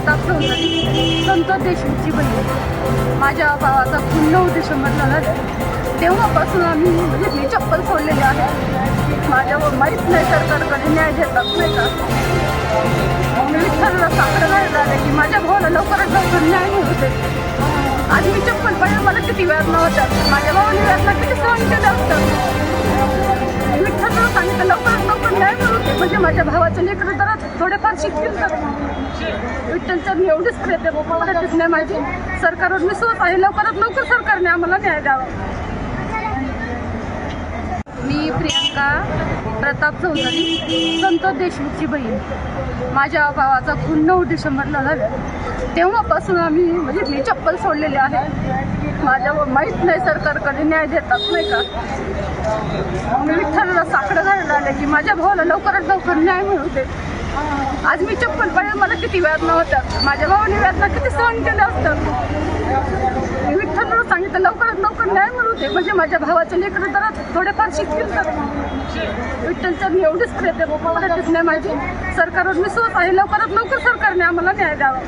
प्रताप चौधरी संतोष देशमुखची बहीण. माझ्या भावाचा खून नऊ डिसेंबरला झाला तेव्हापासून आम्ही म्हणजे मी चप्पल सोडलेली आहे. माझ्या माहीत नाही सरकारकडे न्याय देतात नाही का? मी विठ्ठलला साकडं नाही झालं की माझ्या भावाला लवकरात लवकर न्याय मिळू दे. आज मी चप्पल पाहिजे मला किती वेदना होत्या माझ्या भावाने वेदना किती सहन केल्या असतात विठ्ठलला सांगितलं लवकरात लवकर न्याय मिळू म्हणजे माझ्या भावाचं लेकरं जरा थोडेफार शिकतील तर. विठ्ठलच्या मी एवढीच प्रयत्न बाबा नाही माझी. सरकारवर विश्वास आहे. लवकरात लवकर सरकारने आम्हाला न्याय द्यावा. मी प्रियंका प्रताप चौधरी संतोष देशमुखची बहीण. माझ्या भावाचा खून नऊ डिसेंबरला झाला. तेव्हापासून आम्ही म्हणजे मी चप्पल सोडलेली आहे. माझ्या माहीत नाही सरकारकडे न्याय देतात नाही का? मी विठ्ठलला साकडं घालून आले की माझ्या भावाला लवकरात लवकर न्याय मिळू दे. आज मी चप्पल पाहिजे मला किती वेदना होत्या. माझ्या भावाने वेदना किती सहन केलं असतं मी विठ्ठल सांगितलं लवकरात लवकर न्याय मिळू दे. म्हणजे माझ्या भावाचे लेकरं जरा थोडेफार शिकतील तर. विठ्ठलच्या मी एवढीच प्रयत्न बाबा नाही माझी सरकारवर विश्वास आहे. लवकरात लवकर सरकारने आम्हाला न्याय द्यावा.